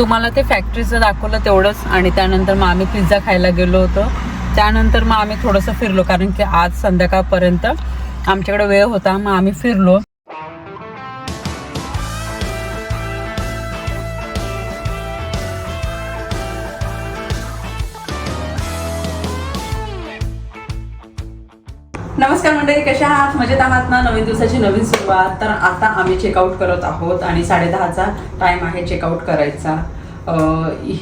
तुम्हाला ते फॅक्टरीचं दाखवलं तेवढंच. आणि त्यानंतर मग आम्ही पिझ्झा खायला गेलो होतो. त्यानंतर मग आम्ही थोडंसं फिरलो कारण की आज संध्याकाळपर्यंत आमच्याकडे वेळ होता. मग आम्ही फिरलो. नमस्कार मंडळी कशा आहात? मजेत आहात ना? नवीन दिवसाची नवीन सुरुवात. तर आता आम्ही चेकआउट करत आहोत आणि साडेदहाचा टाईम आहे चेकआउट करायचा.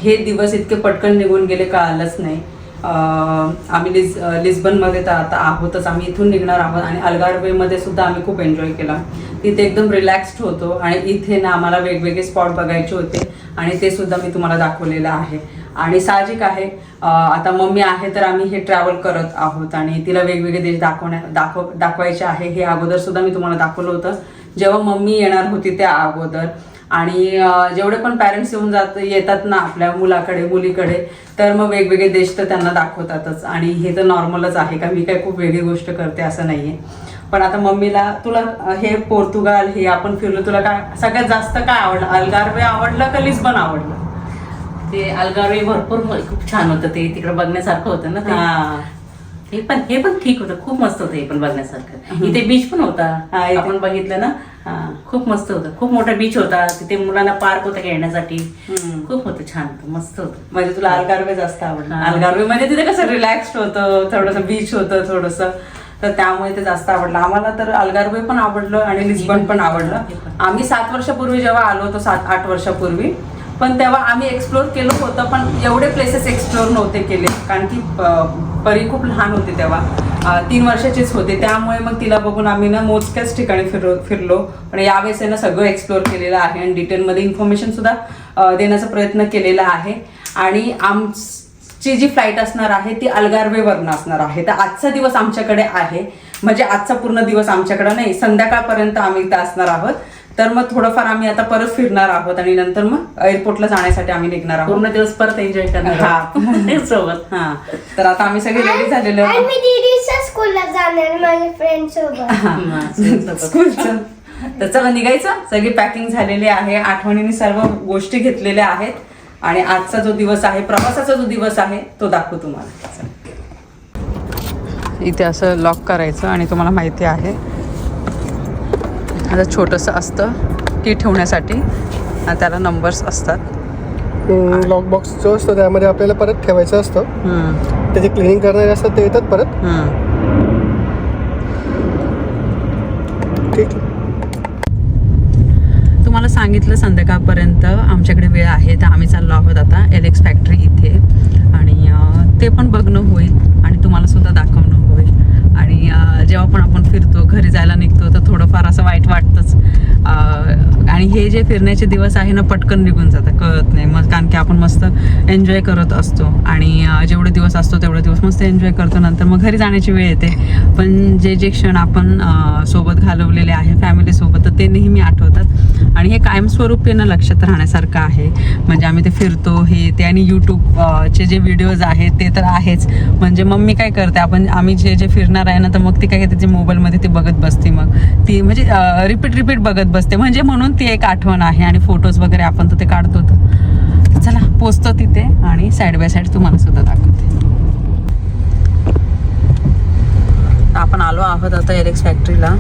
हे दिवस इतके पटकन निघून गेले कळालंच नाही. आम्ही लिज लिस्बनमध्ये तर आता आहोतच. आम्ही इथून निघणार आहोत आणि अलगारवेमध्ये सुद्धा आम्ही खूप एन्जॉय केला. तिथे एकदम रिलॅक्स्ड होतो आणि इथे ना आम्हाला वेगवेगळे स्पॉट बघायचे होते आणि ते सुद्धा मी तुम्हाला दाखवलेलं आहे. आणि साहजिक आहे. आता मम्मी आहे तर आम्ही हे ट्रॅव्हल करत आहोत आणि तिला वेगवेगळे देश दाखवण्या दाखव दाखवायचे आहे. हे अगोदर सुद्धा मी तुम्हाला दाखवलं होतं. जेव्हा मम्मी येणार होती त्या अगोदर. आणि जेवढे पण पॅरेंट्स येऊन जात येतात ना आपल्या मुलाकडे मुलीकडे तर मग वेगवेगळे देश तर त्यांना दाखवतातच. आणि हे तर नॉर्मलच आहे का मी काय खूप वेगळी गोष्ट करते असं नाही आहे पण आता मम्मीला तुला हे पोर्तुगाल हे आपण फिरलो तुला काय सगळ्यात जास्त काय आवडलं? अलगारवे आवडलं का लिस्बन आवडलं? ते अलगावे भरपूर खूप छान होतं ते तिकडे बघण्यासारखं होतं ना ते. पण हे पण ठीक होतं खूप मस्त होतं हे पण बघण्यासारखं. इथे बीच पण होता. हा, इथे- आपण बघितलं ना? खूप मस्त होतं. खूप मोठा बीच होता. तिथे मुलांना पार्क होता खेळण्यासाठी. हम्म. खूप होतं छान होतं मस्त होतं. म्हणजे तुला अलगारवे जास्त आवडलं. हा. अलगारवे म्हणजे तिथे कसं रिलॅक्स्ड होतं थोडंसं बीच होतं थोडंसं. तर त्यामुळे ते जास्त आवडलं. आम्हाला तर अलगारवे पण आवडलं आणि लिस्बन पण आवडलं. आम्ही सात वर्षापूर्वी जेव्हा आलो होतो सात आठ वर्षापूर्वी पण तेव्हा आम्ही एक्सप्लोर केलं होतं पण एवढे प्लेसेस एक्सप्लोर नव्हते केले. कारण की परी खूप लहान होते तेव्हा. तीन वर्षाचीच होते. त्यामुळे मग तिला बघून आम्ही ना मोजक्याच ठिकाणी फिरो फिरलो. पण यावेळेस ना सगळं एक्सप्लोर केलेलं आहे आणि डिटेलमध्ये इन्फॉर्मेशन सुद्धा देण्याचा प्रयत्न केलेला आहे. आणि आमची जी फ्लाईट असणार आहे ती अलगारवेवरनं असणार आहे. तर आजचा दिवस आमच्याकडे आहे. म्हणजे आजचा पूर्ण दिवस आमच्याकडे नाही. संध्याकाळपर्यंत आम्ही इथं असणार आहोत. तर मग थोडंफार आम्ही आता परत फिरणार आहोत आणि नंतर मग एअरपोर्टला जाण्यासाठी आम्ही निघणार आहोत. पूर्ण दिवस परत एन्जॉय करणार हा. सोबत. हा. तर आता आम्ही सगळे रेडी झालेलो आणि आहोत. मी दीदीच्या स्कूलला जाणार माझ्या फ्रेंड सोबत. हा, सोबत. स्कूलचं तर चला निघायचं. सगळी पॅकिंग झालेली आहे. आठवणीने सर्व गोष्टी घेतलेल्या आहेत. आणि आजचा जो दिवस आहे प्रवासाचा जो दिवस आहे तो दाखवू तुम्हाला. इथे असं लॉक करायचं आणि तुम्हाला माहिती आहे. आता छोटंसं असतं की ठेवण्यासाठी. आणि त्याला नंबर्स असतात. लॉक बॉक्स जो असतो त्यामध्ये आपल्याला परत ठेवायचं असतं. त्याचे क्लिनिंग करणारे असतात ते येतात परत. ठीक. आहे तुम्हाला सांगितलं संध्याकाळपर्यंत आमच्याकडे वेळ आहे तर आम्ही चाललो आहोत आता एल एक्स फॅक्टरी इथे. आणि ते पण बघणं होईल आणि तुम्हाला सुद्धा दाखवणं होईल. आणि जेव्हा पण आपण फिरतो घरी जायला निघतो तर थोडंफार असं वाईट वाटतंच अं, आणि हे जे फिरण्याचे दिवस आहे ना पटकन निघून जातं कळत नाही. मग कारण की आपण मस्त एन्जॉय करत असतो. आणि जेवढे दिवस असतो तेवढे दिवस मस्त एन्जॉय करतो. नंतर मग घरी जाण्याची वेळ येते. पण जे जे क्षण आपण सोबत घालवलेले आहे फॅमिलीसोबत तर ते नेहमी आठवतात. आणि हे कायमस्वरूपी ना लक्षात राहण्यासारखं आहे. म्हणजे आम्ही ते फिरतो हे ते आणि यूट्यूबचे जे व्हिडिओज आहेत ते तर आहेच. म्हणजे मम्मी काय करते आपण आम्ही जे जे फिरणार आहे ना तर मग ती काय करते मोबाईलमध्ये ती बघत बसते मग. ती म्हणजे रिपीट रिपीट बघत बसते. म्हणजे म्हणून ती एक आठवण आहे आणि फोटोज वगैरे आपण तर ते काढतो तर. चला पोचतो तिथे आणि साईड बाय साईड तुम्हाला सुद्धा दाखवते. आपण आलो आहोत आता एलेक्स फॅक्टरीला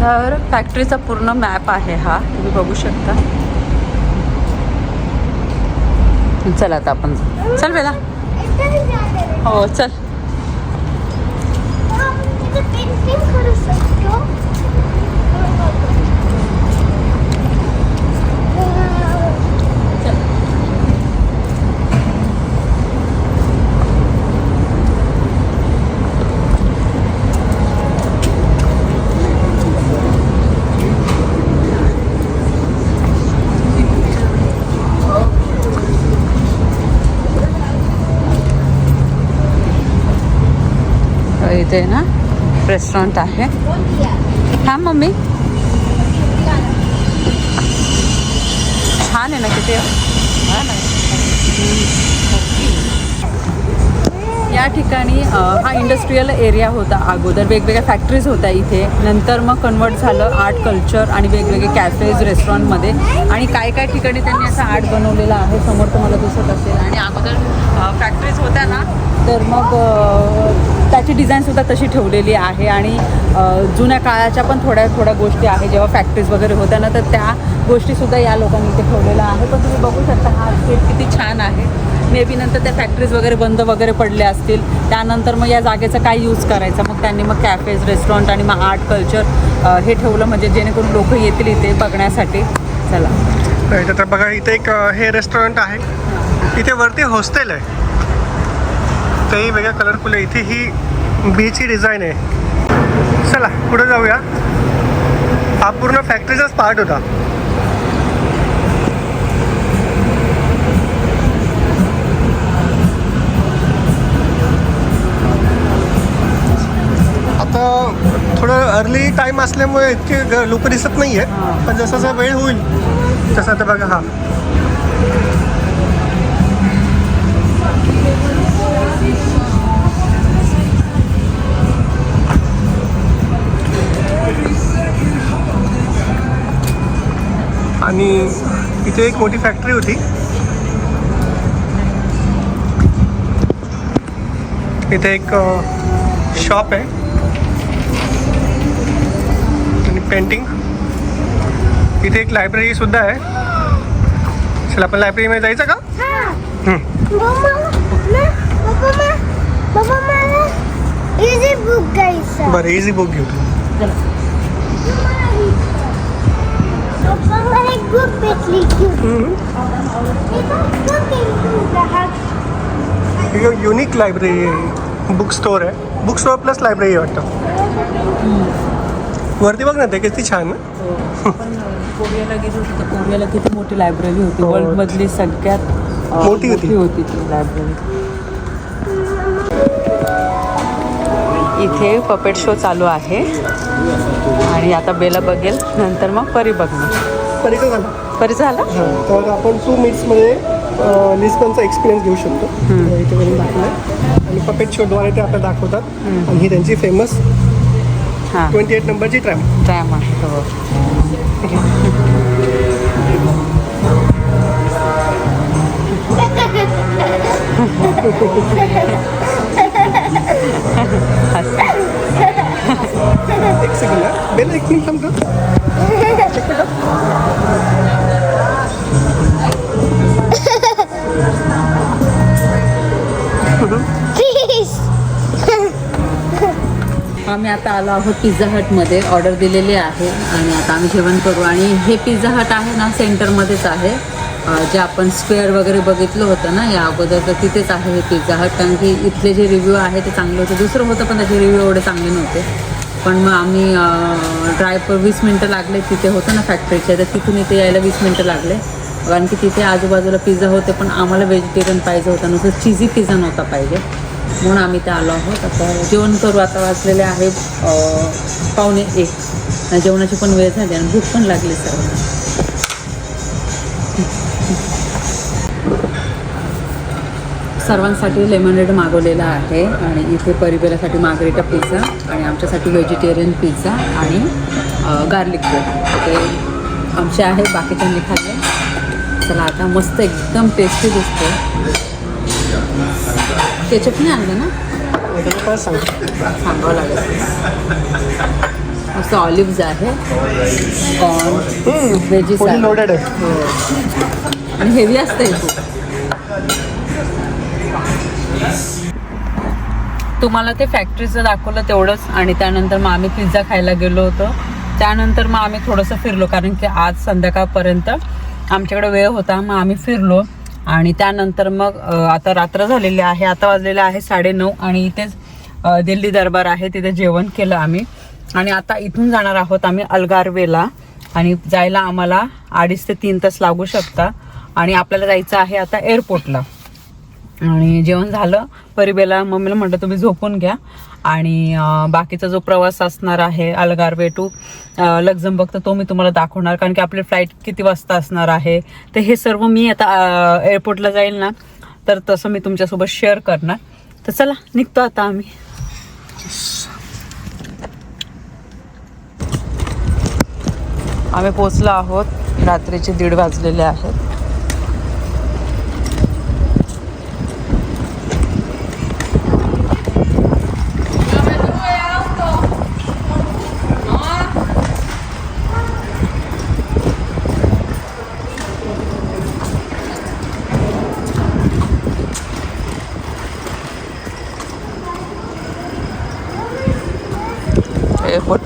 तर फॅक्टरीचा पूर्ण मॅप आहे हा. तुम्ही बघू शकता. चल आता आपण जाऊ. चल बेला. हो चल. हा, आपण तिथे पेंटिंग करू शकतो तर इथे ना रेस्टॉरंट आहे. हां मम्मी? छान आहे ना किती? या ठिकाणी हा इंडस्ट्रीयल एरिया होता अगोदर. वेगवेगळ्या फॅक्टरीज होत्या इथे. नंतर मग कन्वर्ट झालं आर्ट कल्चर आणि वेगवेगळे कॅफेज रेस्टॉरंटमध्ये आणि काय काय ठिकाणी त्यांनी असं आर्ट बनवलेलं आहे. समोर तुम्हाला दिसत असेल. आणि अगोदर फॅक्टरीज होत्या ना तर मग त्याची डिझाईनसुद्धा तशी ठेवलेली आहे. आणि जुन्या काळाच्या पण थोड्या थोड्या गोष्टी आहे जेव्हा फॅक्टरीज वगैरे होत्या ना तर त्या गोष्टीसुद्धा या लोकांनी इथे ठेवलेल्या आहे पण तुम्ही बघू शकता हा सेट किती छान आहे. मे बी नंतर त्या फॅक्टरीज वगैरे बंद वगैरे पडल्या असतील. त्यानंतर मग या जागेचा काय यूज करायचा? मग त्यांनी मग कॅफेज रेस्टॉरंट आणि मग आर्ट कल्चर हे ठेवलं म्हणजे जेणेकरून लोक येतील इथे बघण्यासाठी. चला. तर बघा इथे एक हे रेस्टॉरंट आहे. इथे वरती हॉस्टेल आहे. तेही वेगळ्या कलरफुल आहे. इथे ही बीची डिझाईन आहे. चला पुढे जाऊया. हा पूर्ण फॅक्टरीचाच पार्ट होता. थोडं अर्ली टाईम असल्यामुळे इतके लोक दिसत नाही आहे पण जसा जसा वेळ होईल तसा आता बघा हा. आणि इथे एक मोठी फॅक्टरी होती. इथे एक शॉप आहे. पेंटिंग इथे एक लायब्ररी सुद्धा आहे. चला आपण लायब्ररीमध्ये जायचं का? हम्म. बरं इझी बुक घेऊ युनिक लायब्ररी आहे बुक स्टोर आहे. बुक स्टोर प्लस लायब्ररी वाटतं. वरती बघ ना ते किती छान आहे. पण कोरियाला गेली होती तर कोरियाला किती मोठी लायब्ररी होती. हो. वर्ल्डमधली सगळ्यात अ, मोठी होती. होती ती लायब्ररी इथे पपेट शो चालू आहे. आणि आता बेला बघेल नंतर मग परी बघणार. परिचय झाला? परी झालं? हां. तर आपण टू मिनिट्समध्ये लिस्बनचा एक्सपिरियन्स घेऊ शकतो. इथे वरून दाखवलं आणि पपेट शोद्वारे ते आपल्याला दाखवतात. आणि ही त्यांची फेमस हां. ट्वेंटी एट नंबरची ट्रॅम. ट्रॅम आहे हो. आलो आहोत पिझ्झा हटमध्ये ऑर्डर दिलेली आहे. आणि आता आम्ही जेवण करू. आणि हे पिझ्झा हट आहे ना सेंटरमध्येच आहे. जे आपण स्क्वेअर वगैरे बघितलं होतं ना या अगोदर तर तिथेच आहे हे पिझ्झा हट कारण की इथले जे रिव्ह्यू आहे ते चांगले होते. दुसरं होतं पण त्याचे रिव्ह्यू एवढे चांगले नव्हते. पण मग आम्ही ड्रायवर वीस मिनटं लागले तिथे होतं ना फॅक्टरीच्या तर तिथून इथे यायला वीस मिनटं लागले. कारण की तिथे आजूबाजूला पिझ्झा होते पण आम्हाला व्हेजिटेरियन पाहिजे होता. नुसतं चिझी पिझ्झा नव्हता पाहिजे. म्हणून आम्ही ते आलो आहोत. आता जेवण करू आता वाजलेले आहे पावणे एक. आणि जेवणाची पण वेळ झाली आणि भूक पण लागली सर्वांना. सर्वांसाठी लेमनेड मागवलेला आहे आणि इथे परिबेलासाठी मागरेटा पिझ्झा आणि आमच्यासाठी व्हेजिटेरियन पिझ्झा आणि गार्लिक ब्रेड ते आमचे आहे बाकीच्यांनी खाल्ले. चला आता मस्त एकदम टेस्टी दिसते केचप नाही आणलं ना? त्याचं काय सांग सांगावं लागेल. मस्त ऑलिव्ज आहे. कॉर्न व्हेजीस लोडेड आहे. हो. आणि हेवी असतं हे खूप तुम्हाला ते फॅक्टरीचं दाखवलं तेवढंच. आणि त्यानंतर मग आम्ही पिझ्झा खायला गेलो होतो. त्यानंतर मग आम्ही थोडंसं फिरलो कारण की आज संध्याकाळपर्यंत आमच्याकडे वेळ होता. मग आम्ही फिरलो. आणि त्यानंतर मग आता रात्र झालेली आहे आता वाजलेलं आहे साडेनऊ आणि इथेच दिल्ली दरबार आहे तिथे जेवण केलं आम्ही. आणि आता इथून जाणार आहोत आम्ही अलगारवेला. आणि जायला आम्हाला अडीच ते तीन तास लागू शकता. आणि आपल्याला जायचं आहे आता एअरपोर्टला आणि जेवण झालं. परिबेला मम्मीला म्हटलं तुम्ही झोपून घ्या. आणि बाकीचा जो प्रवास असणार आहे अलगारवे टू लक्झमबर्ग तर तो मी तुम्हाला दाखवणार. कारण की आपली फ्लाईट किती वाजता असणार आहे तर हे सर्व मी आता एअरपोर्टला जाईल ना तर तसं मी तुमच्यासोबत शेअर करणार. तर चला निघतो आता आम्ही. आम्ही पोचलो आहोत. रात्रीचे दीड वाजलेले आहेत.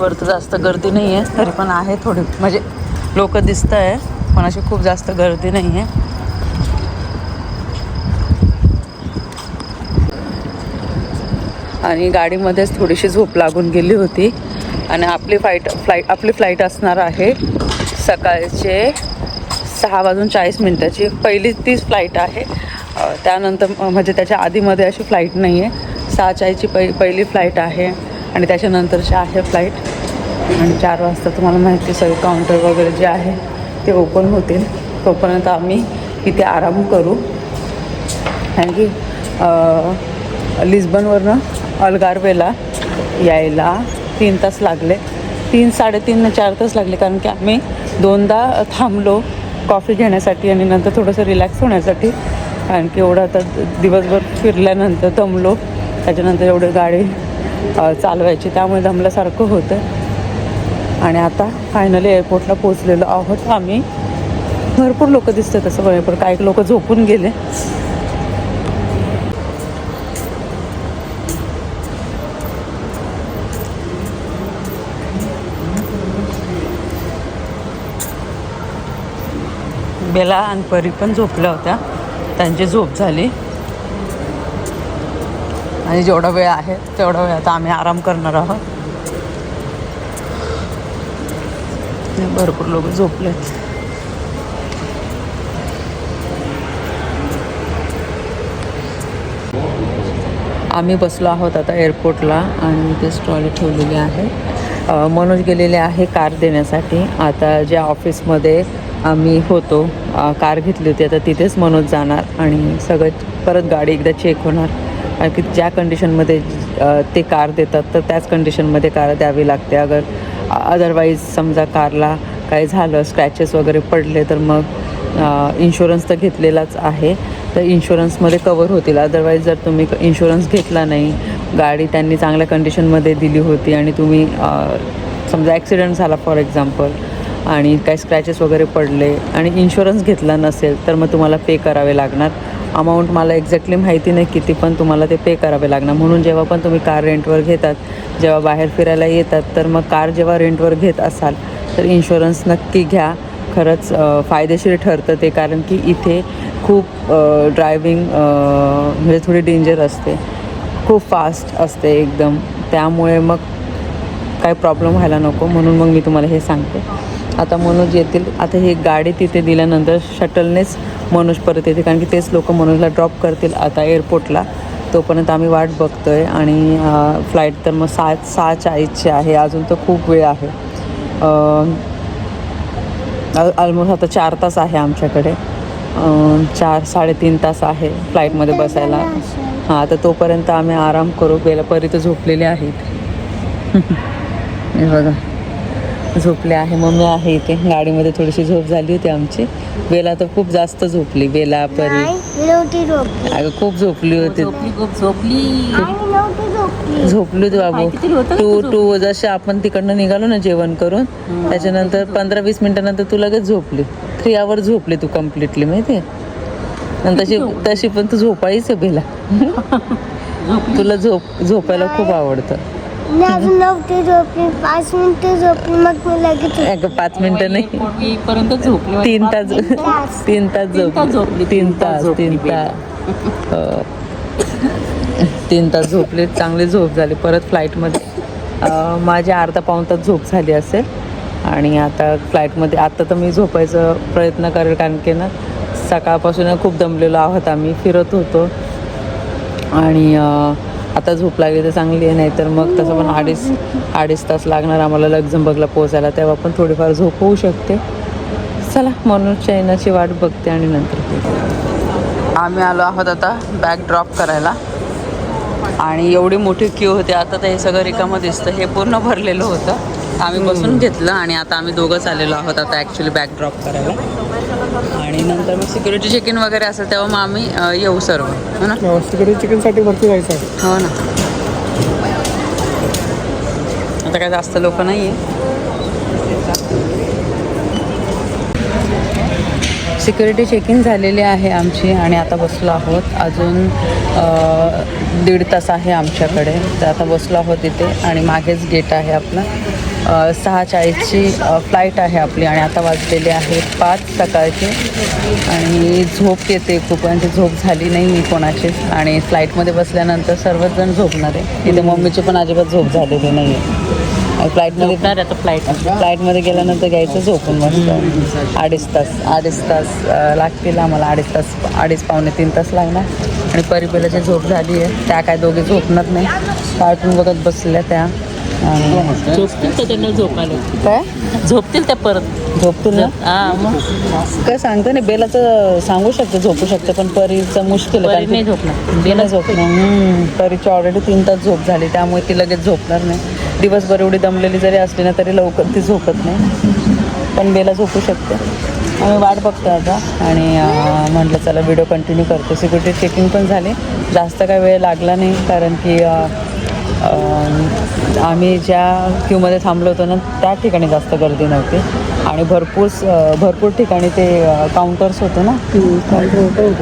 एअरपोर्टवर तर जास्त गर्दी नाही आहे तरी पण आहे थोडी. म्हणजे लोक दिसत आहे पण अशी खूप जास्त गर्दी नाही आहे आणि गाडीमध्येच थोडीशी झोप लागून गेली होती. आणि आपली फ्लाईट फ्लाईट आपली फ्लाईट असणार आहे सकाळचे सहा वाजून चाळीस मिनटाची. पहिली तीच फ्लाईट आहे. त्यानंतर म्हणजे त्याच्या आधीमध्ये अशी फ्लाईट नाही आहे सहा चाळीसची पहि पहिली फ्लाईट आहे. आणि त्याच्यानंतरची आहे फ्लाईट आणि चार वाजता तुम्हाला माहिती सगळे काउंटर वगैरे जे आहे ते ओपन होतील. तोपर्यंत आम्ही इथे आराम करू. कारण की लिस्बनवरनं अलगारवेला यायला तीन तास लागले. तीन साडेतीन चार तास लागले कारण की आम्ही दोनदा थांबलो कॉफी घेण्यासाठी आणि नंतर थोडंसं रिलॅक्स होण्यासाठी. कारण की एवढं आता दिवसभर फिरल्यानंतर दमलो. त्याच्यानंतर एवढं गाडी चालवायची. त्यामुळे दमल्यासारखं होतं. आणि आता फायनली एअरपोर्टला पोचलेलो आहोत आम्ही. भरपूर लोक दिसतात तसं बघा पण काही लोक झोपून गेले. बेला आणि परी पण झोपल्या होत्या. त्यांची झोप झाली. आणि जेवढा वेळ आहे तेवढा वेळ आता आम्ही आराम करणार आहोत. भरपूर लोक झोपलेत. आम्ही बसलो आहोत आता एअरपोर्टला आणि इथे स्टॉल ठेवलेली आहे. मनोज गेलेले आहे कार देण्यासाठी. आता ज्या ऑफिसमध्ये आम्ही होतो कार घेतली होती आता तिथेच मनोज जाणार आणि सगळं परत गाडी एकदा चेक होणार. कारण की ज्या कंडिशनमध्ये ते कार देतात तर त्याच कंडिशनमध्ये कार द्यावी लागते. अगर अदरवाईज समजा कारला काही झालं स्क्रॅचेस वगैरे पडले तर मग इन्शुरन्स तर घेतलेलाच आहे. तर इन्शुरन्समध्ये कवर होतील. अदरवाईज जर तुम्ही इन्शुरन्स घेतला नाही गाडी त्यांनी चांगल्या कंडिशनमध्ये दिली होती आणि तुम्ही समजा ॲक्सिडेंट झाला फॉर एक्झाम्पल आणि काही स्क्रॅचेस वगैरे पडले आणि इन्शुरन्स घेतला नसेल तर मग तुम्हाला पे करावे लागणार. अमाऊंट मला एक्झॅक्टली माहिती नाही किती पण तुम्हाला ते पे करावे लागणार. म्हणून जेव्हा पण तुम्ही कार रेंटवर घेतात जेव्हा बाहेर फिरायला येतात तर मग कार जेव्हा रेंटवर घेत असाल तर इन्शुरन्स नक्की घ्या. खरंच फायदेशीर ठरतं ते कारण की इथे खूप ड्रायविंग म्हणजे थोडी डेंजर असते. खूप फास्ट असते एकदम. त्यामुळे मग काही प्रॉब्लेम व्हायला नको. म्हणून मग मी तुम्हाला हे सांगते. आता मनोज येतील. आता ही गाडी तिथे दिल्यानंतर शटलनेच मनोज परत येते कारण की तेच लोक मनोजला ड्रॉप करतील आता एअरपोर्टला तोपर्यंत आम्ही वाट बघतो आहे आणि फ्लाईट तर मग सहा सहा चाळीसची आहे. अजून तर खूप वेळ आहे. ऑलमोस्ट आता चार तास आहे आमच्याकडे. चार साडेतीन तास आहे फ्लाईटमध्ये बसायला. हां तर तोपर्यंत आम्ही आराम करू. बेला परी तर झोपलेले आहेत. हे बघा. झोपले आहे. मम्मी आहे इथे. गाडीमध्ये थोडीशी झोप झाली होती आमची. बेला तर खूप जास्त झोपली. बेला परी. अगं खूप झोपली होती. झोपली खूप झोपली. झोपली. होती बाबू. किती होतं? का टू टू जसे आपण तिकडनं निघालो ना जेवण करून त्याच्यानंतर पंधरा वीस मिनिटानंतर तू लगेच झोपली. थ्री आवर झोपली तू कम्प्लिटली माहिती आणि तशी तशी पण तू झोपाळीच आहे बेला तुला झोप झोपायला खूप आवडतं. मी अजून नव्हती झोपली. पाच मिनिटं झोपली. मग मी लगेच उठली. अगं पाच मिनिटं नाही. पर्यंत झोपली. तीन तास. तीन तास. तीन तास झोपली. तीन तास तीन. तास. हो. तीन तास झोपले. चांगली झोप झाली. परत फ्लाईटमध्ये. माझी अर्धा पाऊण तास झोप झाली असेल. आणि आता फ्लाईटमध्ये आत्ता तर मी झोपायचा प्रयत्न करेल. कारण की ना सकाळपासून खूप दमलेलो आहोत आम्ही. फिरत होतो. आणि आता झोप लागली तर चांगली आहे नाहीतर मग तसं पण अडीच अडीच तास लागणार आम्हाला लक्झमबर्गला पोचायला तेव्हा पण थोडीफार झोप होऊ शकते. चला म्हणून चैनाची वाट बघते आणि नंतर आम्ही आलो आहोत आता बॅग ड्रॉप करायला. आणि एवढी मोठी क्यू होती आता तर हे सगळं रिकामं दिसतं. हे पूर्ण भरलेलं होतं. आम्ही बसून घेतलं आणि आता आम्ही दोघंच आलेलो आहोत आता ॲक्च्युली बॅग ड्रॉप करायला. आणि नंतर मग सिक्युरिटी चेक इन वगैरे असेल तेव्हा मग आम्ही येऊ सर्व. हो ना? चिकन चिकनसाठी वरती जायचं आहे. हो ना. आता काय जास्त लोक नाही आहे सिक्युरिटी चेक इन झालेली आहे आमची आणि आता बसलो आहोत. अजून दीड तास आहे आमच्याकडे. तर आता बसलो आहोत तिथे आणि मागेच गेट आहे आपलं. सहा चाळीसची फ्लाईट आहे आपली आणि आता वाजलेली आहे पाच सकाळची. आणि झोप येते खूप आणि ती झोप झाली नाही मी कोणाचीच आणि फ्लाईटमध्ये बसल्यानंतर सर्वच जण झोपणार आहे. इथे मम्मीची पण अजिबात झोप झालेली नाही आहे फ्लाईटमध्ये झोपणार आता फ्लाईट. फ्लाईटमध्ये गेल्यानंतर घ्यायचं झोपून मस्त. अडीच तास अडीच तास लागतील आम्हाला. अडीच तास अडीच पावणे तीन तास लागणार. आणि परिपेलाची झोप झाली आहे. त्या काय दोघे झोपणार नाही. कार्टून बघत बसल्या त्या. झोपतील त्या त्यांना झोपायला? काय? झोपतील त्या परत. झोपतील ना? हा मग. काय सांगते ना बेलाचं सांगू शकते झोपू शकते पण परीचं मुश्किल आहे परी नाही झोपणार. बेला झोपणार. हम्म, परीची ऑलरेडी तीन तास झोप झाली त्यामुळे ती लगेच झोपणार नाही. दिवसभर एवढी दमलेली जरी असली ना तरी लवकर ती झोपत नाही. पण बेला झोपू शकते. आम्ही वाट बघतो आता. आणि अं, म्हटलं चला व्हिडिओ कंटिन्यू करतो. सिक्युरिटी चेकिंग पण झाली. जास्त काय वेळ लागला नाही कारण की अं, आम्ही ज्या क्यूमध्ये थांबलो होतो ना त्या ठिकाणी जास्त गर्दी नव्हती. आणि भरपूर भरपूर ठिकाणी ते काउंटर्स होते ना?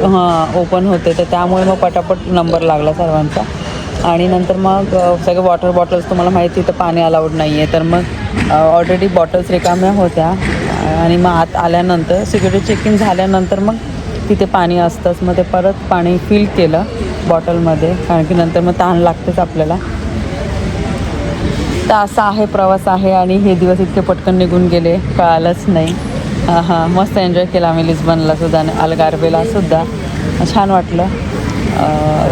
हां ओपन होते. तर त्यामुळे मग पटापट नंबर लागला सर्वांचा. आणि नंतर मग सगळे वॉटर बॉटल्स तुम्हाला माहिती तर पाणी अलाउड नाही आहे तर मग ऑलरेडी बॉटल्स रिकाम्या होत्या. आणि मग आत आल्यानंतर सिक्युरिटी चेकिंग झाल्यानंतर मग तिथे पाणी असतंच. मग ते परत पाणी फिल केलं बॉटलमध्ये कारण की नंतर मग तहान लागतेच आपल्याला. तर असा आहे प्रवास आहे आणि हे दिवस इतके पटकन निघून गेले कळालंच नाही. हां मस्त एन्जॉय केला आम्ही लिस्बनला सुद्धा आणि अलगारबेला सुद्धा. छान वाटलं.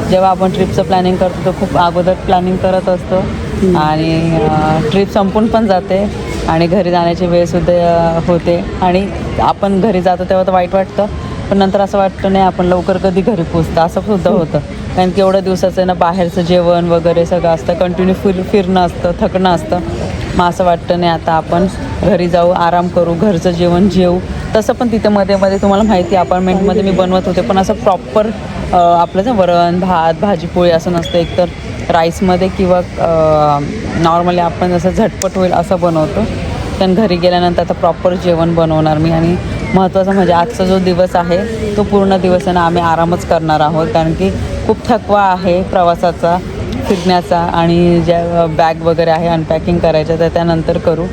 जेव्हा आपण ट्रिपचं प्लॅनिंग करतो तर खूप अगोदर प्लॅनिंग करत असतो. आणि ट्रिप संपून पण जाते आणि घरी जाण्याची वेळसुद्धा होते. आणि आपण घरी जातो तेव्हा तर वाईट वाटतं पण नंतर असं वाटतं नाही आपण लवकर कधी घरी पोचतं असं सुद्धा होतं. कारण की एवढ्या दिवसाचं आहे ना बाहेरचं जेवण वगैरे सगळं असतं कंटिन्यू फिर फिरणं असतं थकणं असतं. मग असं वाटतं नाही आता आपण घरी जाऊ आराम करू घरचं जेवण जेवू तसं पण तिथे मध्ये मध्ये तुम्हाला माहिती अपार्टमेंटमध्ये मी बनवत होते पण असं प्रॉपर आपलं जे वरण भात भाजीपोळी असं नसतं एकतर राईसमध्ये किंवा नॉर्मली आपण जसं झटपट होईल असं बनवतो. पण घरी गेल्यानंतर आता प्रॉपर जेवण बनवणार मी आणि महत्त्वाचं म्हणजे आजचा जो दिवस आहे तो पूर्ण दिवस आहे ना आम्ही आरामच करणार आहोत. कारण की खूप थकवा आहे प्रवासाचा फिरण्याचा आणि ज्या बॅग वगैरे आहे अनपॅकिंग करायचं तर त्यानंतर करू.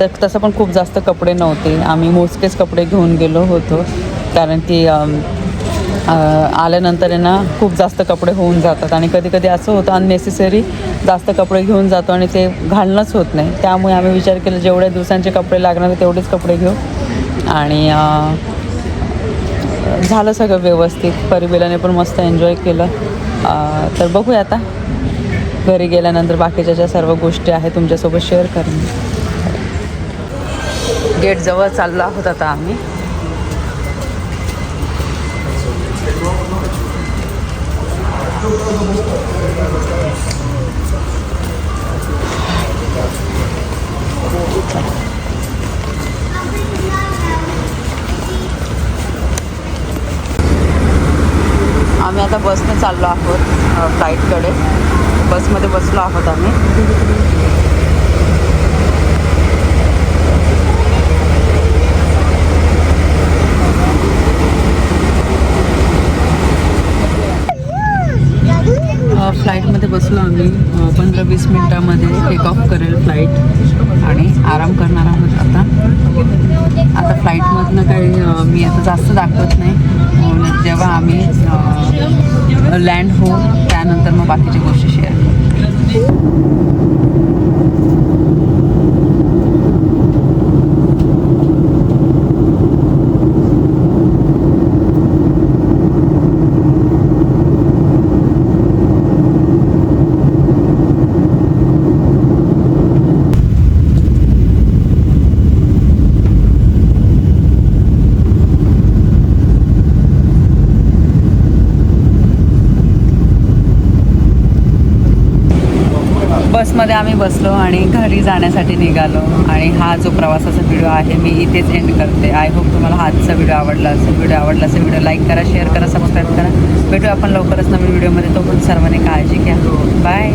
तर तसं पण खूप जास्त कपडे नव्हते. आम्ही मोजकेच कपडे घेऊन गेलो होतो. कारण की आल्यानंतर ना खूप जास्त कपडे होऊन जातात. आणि कधी कधी असं होतं अननेसेसरी जास्त कपडे घेऊन जातो आणि ते घालणंच होत नाही. त्यामुळे आम्ही विचार केला जेवढ्या दिवसांचे कपडे लागणार तेवढेच कपडे घेऊ. आणि झालं सगळं व्यवस्थित. परिबेलाने पण मस्त एन्जॉय केलं. तर बघूया आता. घरी गेल्यानंतर बाकीच्या ज्या सर्व गोष्टी आहेत तुमच्यासोबत शेअर करेन. गेटजवळ चाललो आहोत आता आम्ही. आम्ही आता बसने चाललो आहोत फ्लाईटकडे बसमध्ये बसलो आहोत आम्ही. फ्लाईटमध्ये बसलो आम्ही. पंधरा वीस मिनटामध्ये टेक ऑफ करेल फ्लाईट आणि आराम करणार आहोत आता. आता फ्लाईटमधनं काही मी आता जास्त दाखवत नाही. जेव्हा आम्ही लँड होऊ त्यानंतर मग बाकीच्या गोष्टी शेअर बसलो आणि घरी जाण्यासाठी निघालो. आणि हा जो प्रवासाचा व्हिडिओ आहे मी इथेच एंड करते. आय होप तुम्हाला आजचा व्हिडिओ आवडला असेल. व्हिडिओ आवडला असेल व्हिडिओ लाईक करा शेअर करा सबस्क्राईब करा. भेटू आपण लवकरच नवीन व्हिडिओमध्ये तो पण सर्वांनी काळजी घ्या. बाय